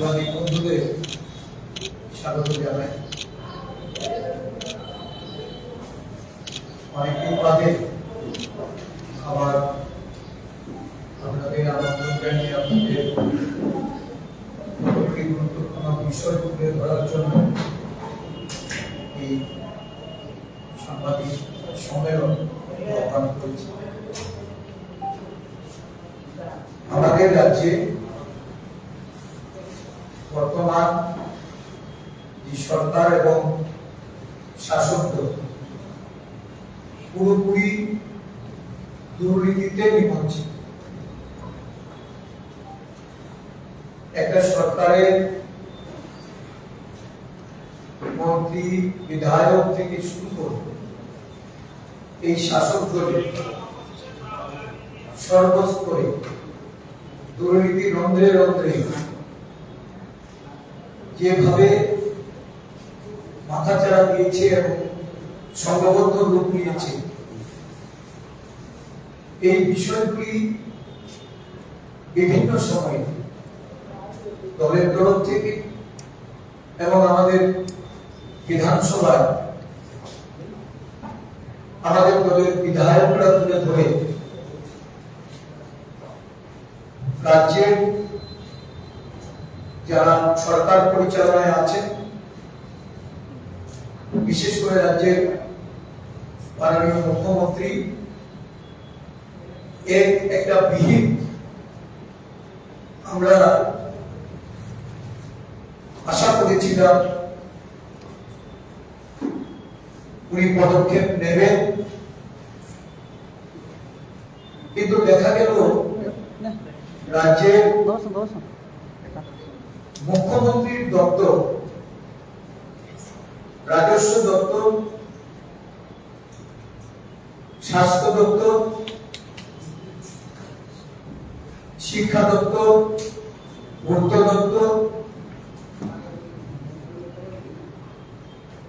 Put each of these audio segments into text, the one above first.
সাংবাদিক বন্ধুদের স্বাগত জানাই। অনেকদিন বাদে আবার আপনাদের আমন্ত্রণ জানিয়ে আপনাদের গুরুত্বপূর্ণ বিষয় তুলে ধরার জন্য এই সাংবাদিক সম্মেলন আহ্বান করেছি। আমাদের রাজ্যে যে সরকার এবং শাসক পুরোপুরি দুর্নীতিতে নিমজ্জিত। একটা সরকারের মন্ত্রী, বিধায়ক থেকে শুরু করে এই শাসক দলের সর্বস্তরে দুর্নীতি রন্ধ্রে রন্ধ্রে যেভাবে মাথাচাড়া দিয়েছে এবং সংঘবদ্ধ রূপ নিয়েছে, এই বিষয়গুলি বিভিন্ন সময়ে দলের তরফ থেকে এবং আমাদের বিধানসভায় আমাদের দলের বিধায়করা তুলে ধরে রাজ্যের যারা সরকার পরিচালনায় আছে, বিশেষ করে রাজ্যের মাননীয় মুখ্যমন্ত্রী, এর একটা বিহিত আমরা আশা করেছিলাম উনি পদক্ষেপ নেবেন। কিন্তু দেখা গেল রাজ্যের মুখ্যমন্ত্রীর দপ্তর, রাজস্ব দপ্তর, স্বাস্থ্য দপ্তর, শিক্ষা দপ্তর পূর্ত দপ্তর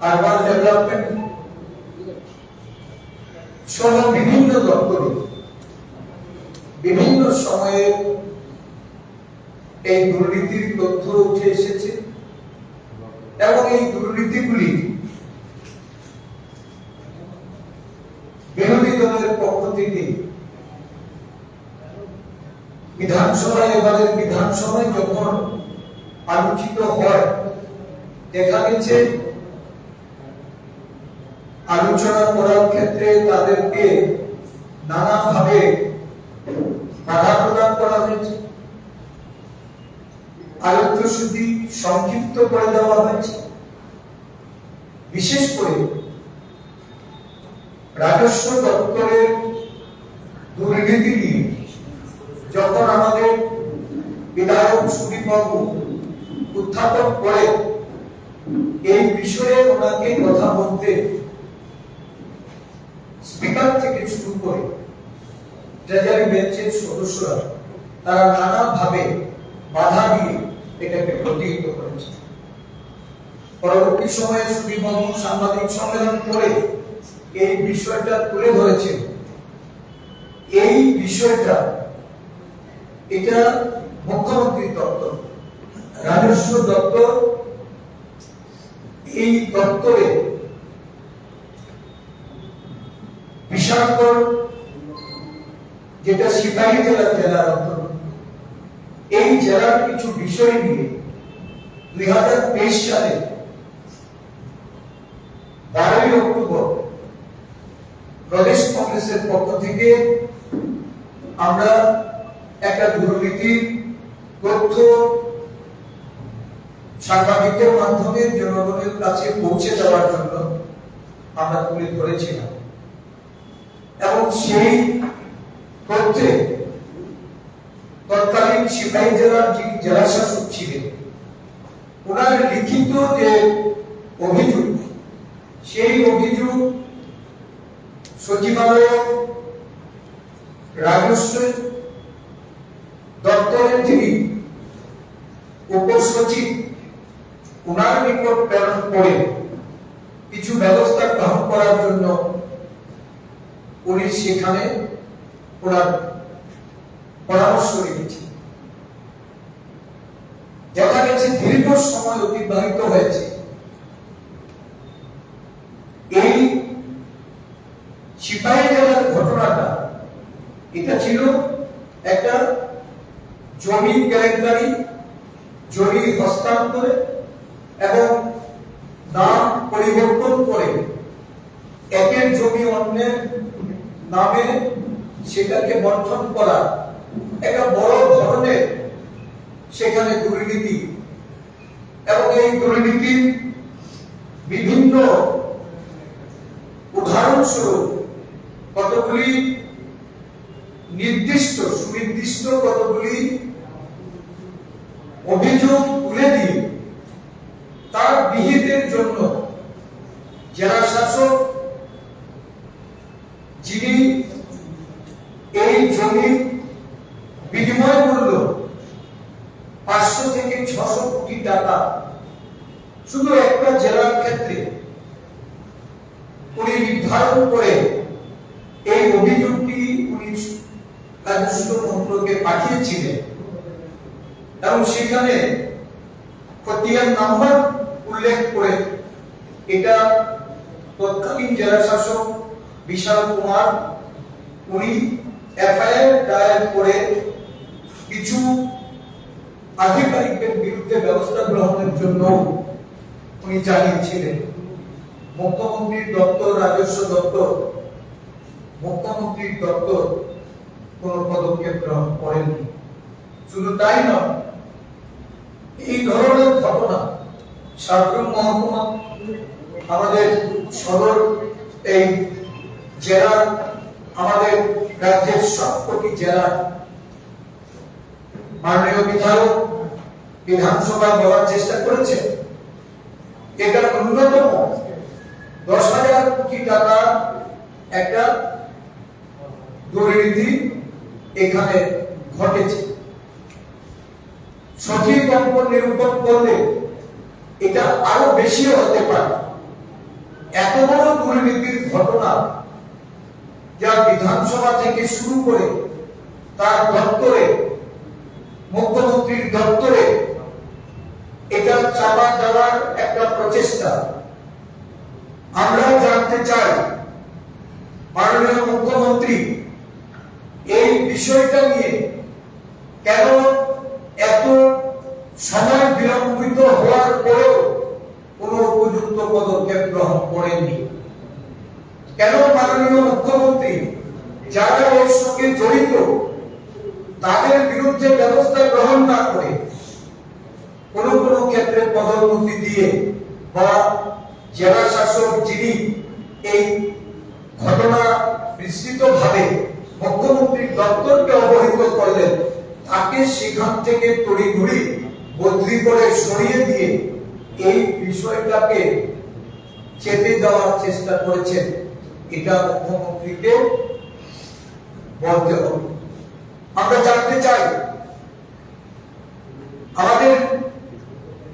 আরবান ডেভেলপমেন্ট সহ বিভিন্ন দপ্তরে বিভিন্ন সময়ে এই দুর্নীতির তথ্য উঠে এসেছে। এবং এই দুর্নীতিগুলি বিরোধী দলের পক্ষ থেকে বিধানসভায়, এবারের বিধানসভায় যখন আলোচিত হয়, দেখা গেছে আলোচনা করার ক্ষেত্রে তাদেরকে নানাভাবে বাধা প্রদান করা হয়েছে। আলোচ্য শুধু সংক্ষিপ্ত করে দেওয়া হয়েছে। বিশেষ করে রাজস্ব দপ্তরের দুর্নীতি নিয়ে যখন আমাদের বিধায়ক সুদীপবাবু উত্থাপন করে, এই বিষয়ে ওনাকে কথা বলতে স্পিকার থেকে শুরু করে ট্রেজারি বেঞ্চের সদস্যরা তারা নানাভাবে বাধা দিয়ে এটাকে প্রতিহিত করেছে। পরবর্তী সময়ে সুদীপবাবু সাংবাদিক সম্মেলন করে এই বিষয়টা তুলে ধরেছেন এই বিষয়টা, এটা মুখ্যমন্ত্রী দপ্তর, রাজস্ব দপ্তর, এই দপ্তরে বিশালগড় যেটা সিপাহী জেলা জেলার অন্তর্গত এই জেলার কিছু বিষয় নিয়ে দুই হাজার তেইশ সালে বারোই অক্টোবর প্রদেশ কংগ্রেসের পক্ষ থেকে আমরা একটা দুর্নীতির তথ্য সাংবাদিকদের মাধ্যমে জনগণের কাছে পৌঁছে দেওয়ার জন্য আমরা তুলে ধরেছিলাম। এবং সেই তথ্যে তৎকালীন সিপাহী জেলার যিনি জেলা শাসক ছিলেন, ওনার লিখিত যে অভিযোগ, সেই অভিযোগ সচিবালয়, রাজস্ব দপ্তরের যিনি উপসচিব, ওনার নিকট প্রেরণ করে কিছু ব্যবস্থা গ্রহণ করার জন্য উনি সেখানে ওনার পরামর্শ রেখেছেন দেখা গেছে দীর্ঘ সময় অতিবাহিত হয়েছে। এই সিপাহী জেলার ঘটনাটা, এটা ছিল একটা জমি কেলেঙ্কারি, জমি হস্তান্তরে এবং নাম পরিবর্তন করে একের জমি অন্যের নামে সেটাকে বন্টন করা একটা বড় ধরনের সেখানে দুর্নীতি। এবং এই দুর্নীতির বিভিন্ন উদাহরণস্বরূপ কতগুলি নির্দিষ্ট, সুনির্দিষ্ট কতগুলি অভিযোগ তুলে দিয়ে তার বিহিতের জন্য জেলা শাসক যিনি এই জমির বিনিময় মূল্য পাঁচশো থেকে ছশো কোটি টাকা শুধু একটা জেলার ক্ষেত্রে উনি নির্ধারণ করে এই অভিযোগটি উনি রাজস্ব মন্ত্রকে পাঠিয়েছিলেন এবং সেখানে খতিয়ান নাম্বার উল্লেখ করে এটা তৎকালীন জেলা শাসক বিশাল কুমার, উনি এফআইআর দায়ের করে কিছু আধিকারিকদের বিরুদ্ধে ব্যবস্থা গ্রহণের জন্য উনি জানিয়েছিলেন। মুখ্যমন্ত্রীর দপ্তর, রাজস্ব দপ্তর, মুখ্যমন্ত্রীর দপ্তর কোন পদক্ষেপ গ্রহণ করেননি। শুধু তাই নয়, এই ধরনের ঘটনা সাবরুম মহকুমা আমাদের সদর এই জেলার, আমাদের রাজ্যের সবকটি জেলার মাননীয় বিধায়ক বিধানসভায় বলার চেষ্টা করেছে। এটা ন্যূনতম দশ হাজার কোটি টাকা একটা দুর্নীতি এখানে ঘটেছে। সঠিক অঙ্ক নিরূপণ করলে এটা আরও বেশি হতে পারে। এত বড় দুর্নীতির ঘটনা যা বিধানসভা থেকে শুরু করে তার দপ্তরে, মুখ্যমন্ত্রীর দপ্তরে, এটা চাপা দেওয়ার একটা প্রচেষ্টা। আমরা জানতে চাই, মাননীয় মুখ্যমন্ত্রী, এই বিষয়টা নিয়ে কেন এত সময় বিলম্বিত হওয়ার পরেও কোন উপযুক্ত পদক্ষেপ গ্রহণ করেননি। কেন মাননীয় মুখ্যমন্ত্রী যারা এর সঙ্গে জড়িত, তাদের বিরুদ্ধে ব্যবস্থা গ্রহণ না করে কোন কোন ক্ষেত্রে পদোন্নতি দিয়ে বা জেলা শাসক যিনি এই ঘটনা বিস্তৃত ভাবে মুখ্যমন্ত্রীর দপ্তরকে অবহিত করলেন, তাকে সেখান থেকে তড়িঘড়ি বদলি করে সরিয়ে দিয়ে এই বিষয়টাকে চেপে দেওয়ার চেষ্টা করেছেন। এটা মুখ্যমন্ত্রীকে বলতে হবে। আমরা জানতে চাই, আমাদের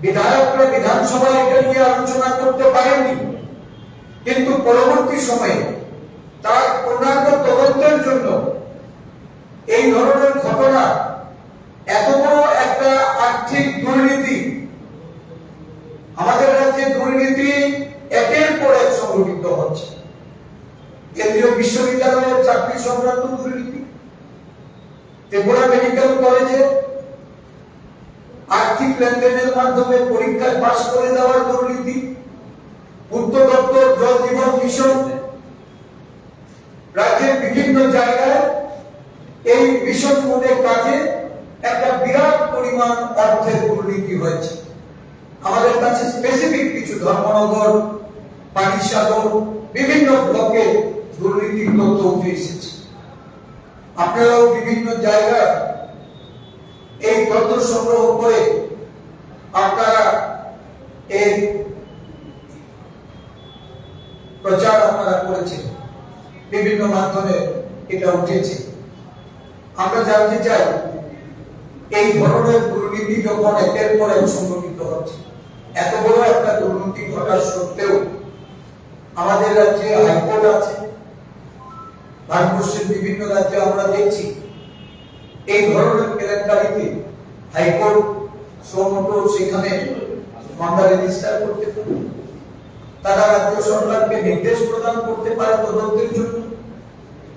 বিধায়করা বিধানসভায় এটা নিয়ে আলোচনা করতে পারেননি, কিন্তু পরবর্তী সময়ে তার পূর্ণাঙ্গ তদন্তের জন্য এই ধরনের ঘটনা এত বড় একটা আর্থিক দুর্নীতি আমাদের রাজ্যে দুর্নীতি একের পর এক সংঘটিত হচ্ছে কেন্দ্রীয় বিশ্ববিদ্যালয়ের চাকরি সংক্রান্ত দুর্নীতি ত্রিপুরা মেডিকেল কলেজে আর্থিক লেনদেনের মাধ্যমে পরীক্ষায় পাশ করে দেওয়ার দুর্নীতি পূর্ত দপ্তর জল জীবন মিশন রাজ্যের বিভিন্ন জায়গায় এই মিশন মোডে কাজে একটা বিরাট পরিমাণ অর্থের দুর্নীতি হয়েছে। আমাদের কাছে স্পেসিফিক কিছু ধর্মনগর, পানিসাগর, বিভিন্ন ব্লকে দুর্নীতির তথ্য উঠে এসেছে। আপনারাও বিভিন্ন জায়গায় এই তথ্য সংগ্রহ করে আপনারা এই প্রচার আপনারা করেছেন। বিভিন্ন মাধ্যমে এটা উঠেছে। আমরা জানতে চাই, এই ধরনের দুর্নীতি যখন একের পর এক সংগঠিত হচ্ছে, এত বড় একটা দুর্নীতি ঘটার সত্ত্বেও আমাদের রাজ্যে হাইকোর্ট আছে ভারতবর্ষের বিভিন্ন রাজ্যে আমরা দেখছি, এই ধরনের কেলেঙ্কারিতে হাইকোর্ট শ্রমটো সেখানে মামলা রেজিস্টার করতে পারে। তারা রাজ্য সরকারকে নির্দেশ প্রদান করতে পারে তদন্তের জন্য।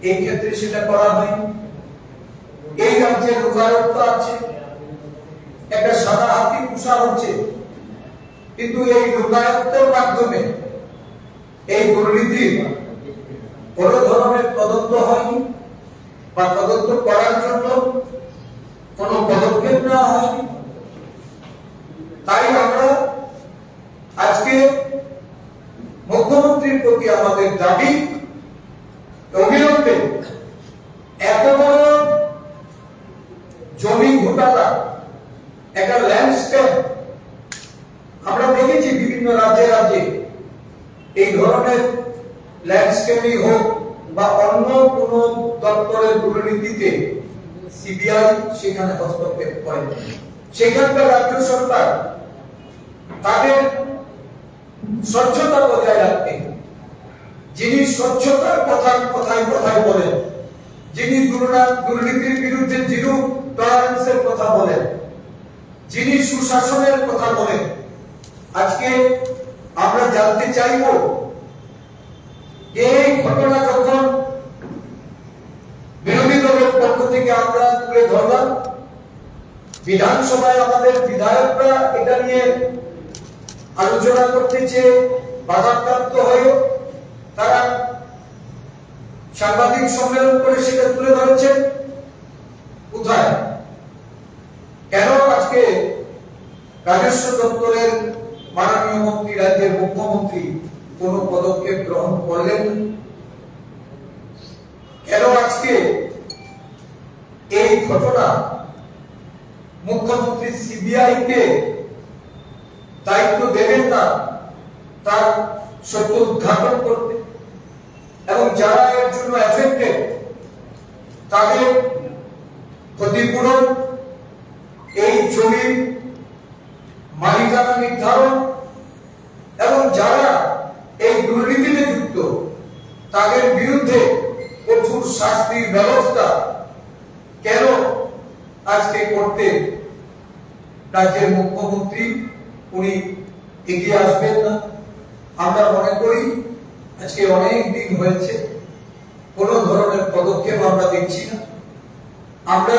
এই ক্ষেত্রে সেটা করা হয়নি এই রাজ্যে লোকায়ত্ত আছে। একটা সাদা হাতি পুষা হচ্ছে। কিন্তু এই লোকায়ত্তের মাধ্যমে এই দুর্নীতির কোন ধরনের তদন্ত হয়নি বা তদন্ত করার জন্য কোন পদক্ষেপ নেওয়া হয়নি। তাই আমরা আজকে মুখ্যমন্ত্রীর প্রতি আমাদের দাবি, অবিলম্বে এত বড় জমি ঘোটালা, একটা ল্যান্ডস্কেপ আমরা দেখেছি বিভিন্ন রাজ্যে রাজ্যে এই ধরনের ল্যান্ডস্কেপই হোক বা অন্য কোন দপ্তরের দুর্নীতিতে সিবিআই সেখানে হস্তক্ষেপ করে। সেখানকার রাজ্য সরকার তাদের স্বচ্ছতা বজায় রাখতে, যিনি স্বচ্ছতার কথা কথায় কথায় বলেন, যিনি দুর্না- দুর্নীতির বিরুদ্ধে জিরো টলারেন্সের কথা বলেন, যিনি সুশাসনের কথা বলেন, আজকে আমরা জানতে চাইব এই ঘটনা যখন বিরোধী দলের পক্ষ থেকে আমরা তুলে ধরলাম, বিধানসভায় আমাদের বিধায়করা এটা নিয়ে আলোচনা করতে চেয়ে বাধাপ্রাপ্ত হয়ে তারা সাংবাদিক সম্মেলন করে সেটা তুলে ধরেছেন। কোথায়? কেন আজকে রাজস্ব দপ্তরের মাননীয় মন্ত্রী, রাজ্যের মুখ্যমন্ত্রী কোন পদক্ষেপ গ্রহণ করলেন? কেন আজকে এই ঘটনা? মুখ্যমন্ত্রী সিবিআই কে দায়িত্ব দেবেন না, তার সত্য উদ্ঘাটন করতে। এবং যারা এর জন্য এফেক্টেড তাদের ক্ষতিপূরণ, এই জমির মালিকানা নির্ধারণ, এবং যারা এই দুর্নীতিতে যুক্ত। তাদের বিরুদ্ধে কঠোর শাস্তির ব্যবস্থা কেন আজকে করতে রাজ্যের মুখ্যমন্ত্রী, উনি এগিয়ে আসবেন না? আমরা মনে করি আজকে অনেক দিন হয়েছে, কোন ধরনের পদক্ষেপ আমরা দেখছি না। আমরা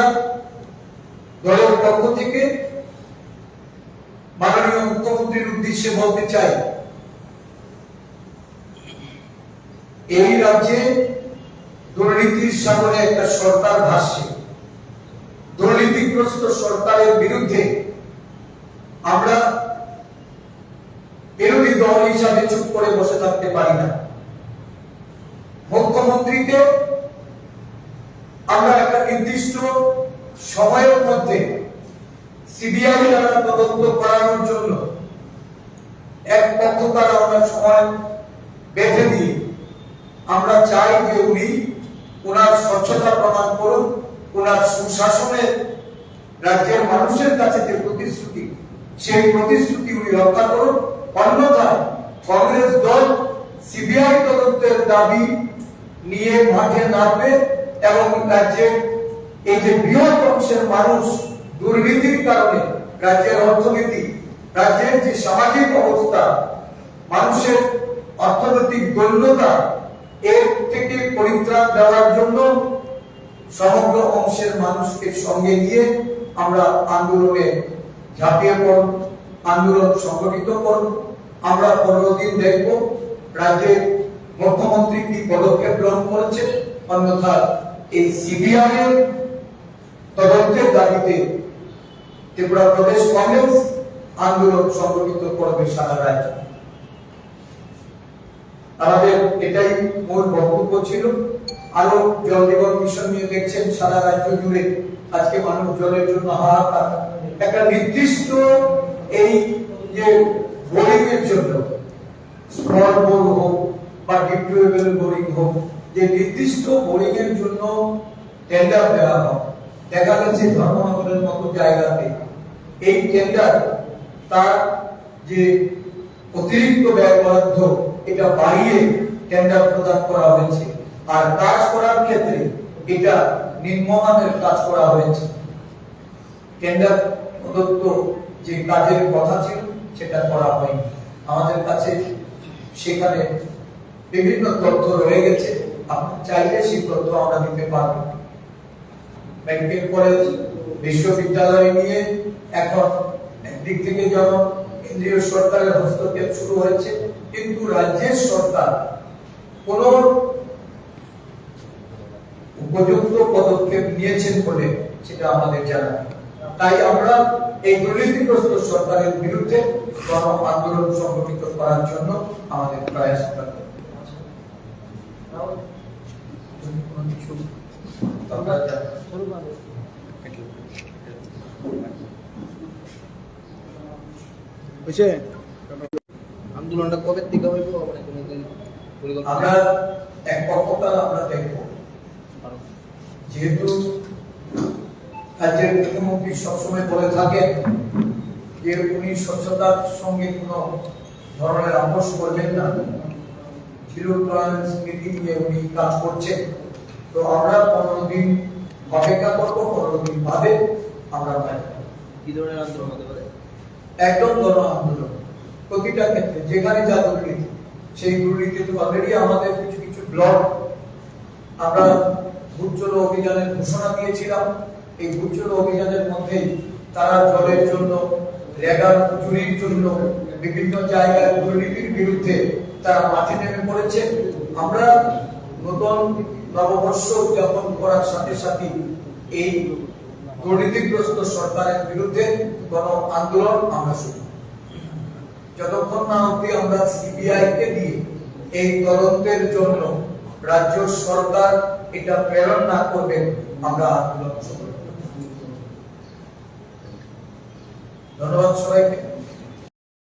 দলের পক্ষ থেকে মাননীয় মুখ্যমন্ত্রীর উদ্দেশ্যে বলতে চাই এই রাজ্যে দুর্নীতির একটা সরকার ভাসছে। দুর্নীতিগ্রস্ত সরকারের বিরুদ্ধে আমরা বিরোধী দল হিসাবে চুপ করে বসে থাকতে পারি না। মুখ্যমন্ত্রীকে আমরা একটা নির্দিষ্ট সময়ের মধ্যে সিবিআই দ্বারা তদন্ত করানোর জন্য এক পক্ষকার আমরা সময় বেঁধে দিয়ে আমরা চাই যে উনি ওনার স্বচ্ছতা প্রমাণ করুন, ওনার সুশাসনের রাজ্যের মানুষের কাছে যে প্রতিশ্রুতি, সেই প্রতিশ্রুতি উনি রক্ষা করুন। অন্যথায় কংগ্রেস দল সিবিআই তদন্তের দাবি নিয়ে মাঠে নামবে এবং রাজ্যের এই যে বৃহৎ অংশের মানুষ দুর্নীতির কারণে রাজ্যের অর্থনীতি, রাজ্যের যে সামাজিক অবস্থা, মানুষের অর্থনৈতিক দৈন্যতা এর থেকে পরিত্রাণ দেওয়ার জন্য সমগ্র অংশের মানুষকে সঙ্গে নিয়ে আমরা আন্দোলনে ঝাঁপিয়ে পড়ব, আন্দোলন সংগঠিত করব। আমরা পনেরো দিন দেখব, রাজ্যের মুখ্যমন্ত্রী কি পদক্ষেপ গ্রহণ করেছেন অন্যথা এই সিবিআই এর তদন্তের দাবিতে ত্রিপুরা প্রদেশ কংগ্রেস আন্দোলন সংগঠিত করবে সারা রাজ্যে। আমাদের এটাই মূল বক্তব্য ছিল। আরও জল জীবন মিশন নিয়ে দেখছেন সারা রাজ্য জুড়ে। আজকে মানুষ জলের জন্য হাহাকার একটা নির্দিষ্ট এই যে বোরিং এর জন্য স্মল বোর হোক বা ডিপ্লয়েবল বোরিং হোক, যে নির্দিষ্ট বোরিং এর জন্য টেন্ডার দেওয়া হয়। দেখা যাচ্ছে ধর্মনগরের মতো জায়গাতে এই টেন্ডার তার যে অতিরিক্ত ব্যয় বরাদ্দ এটা বাড়িয়ে টেন্ডার প্রদান করা হয়েছে। আর কাজ করার ক্ষেত্রে এটা নিম্নমানের কাজ করা হয়েছে। টেন্ডার প্রদত্ত যে কাজের কথা ছিল, সেটা করা হয়নি। আমাদের কাছে সেখানে বিভিন্ন তথ্য রয়ে গেছে। আপনি চাইলে সেই তথ্য আমরা দিতে পারব। মেডিকেল কলেজ বিশ্ববিদ্যালয় নিয়ে এখন একদিক থেকে যেমন কেন্দ্রীয় সরকারের হস্তক্ষেপ শুরু হয়েছে কিন্তু রাজ্যের সরকার কোন উপযুক্ত পদক্ষেপ নিয়েছেন বলে সেটা আমাদের জানা তাই আমরা এই দুর্নীতিগ্রস্ত সরকারের বিরুদ্ধে গণ আন্দোলন সংগঠিত করার জন্য আমাদের প্রয়াস করতে আন্দোলনটা কবে থেকে হইব মানে কোনো দিন পরিকল্পনা? আমরা এক পক্ষকাল আমরা দেখব। যেহেতু রাজ্যের মুখ্যমন্ত্রী সবসময় বলে থাকেন যে উনি স্বচ্ছতার সঙ্গে কোনো ধরনের আপোষ করবেন না। জিরো টলারেন্স নীতি নিয়ে উনি কাজ করছেন। তো আমরা পনেরো দিন অপেক্ষা করব পনেরো দিন বাদে আমরা যাব। কি ধরনের আন্দোলন হতে পারে? একদম গণ আন্দোলন। প্রতিটা ক্ষেত্রে, যেখানে যা দুর্নীতি সেই দুর্নীতি তো অলরেডি আমাদের কিছু কিছু ব্লক আমরা ভূচল অভিযানের ঘোষণা দিয়েছিলাম। এই ভূচল অভিযানের মধ্যেই তারা জলের জন্য, রেগার চুরির জন্য বিভিন্ন জায়গায় দুর্নীতির বিরুদ্ধে তারা মাঠে নেমে পড়েছে। আমরা নতুন নববর্ষ উদযাপন করার সাথে সাথে এই দুর্নীতিগ্রস্ত সরকারের বিরুদ্ধে গণ আন্দোলন আমরা শুরু। যতক্ষণ না অব্দি আমরা সিবিআই কে দিয়ে এই তদন্তের জন্য রাজ্য সরকার এটা প্রেরণ না করবেন, আমরা আন্দোলন। ধন্যবাদ সবাইকে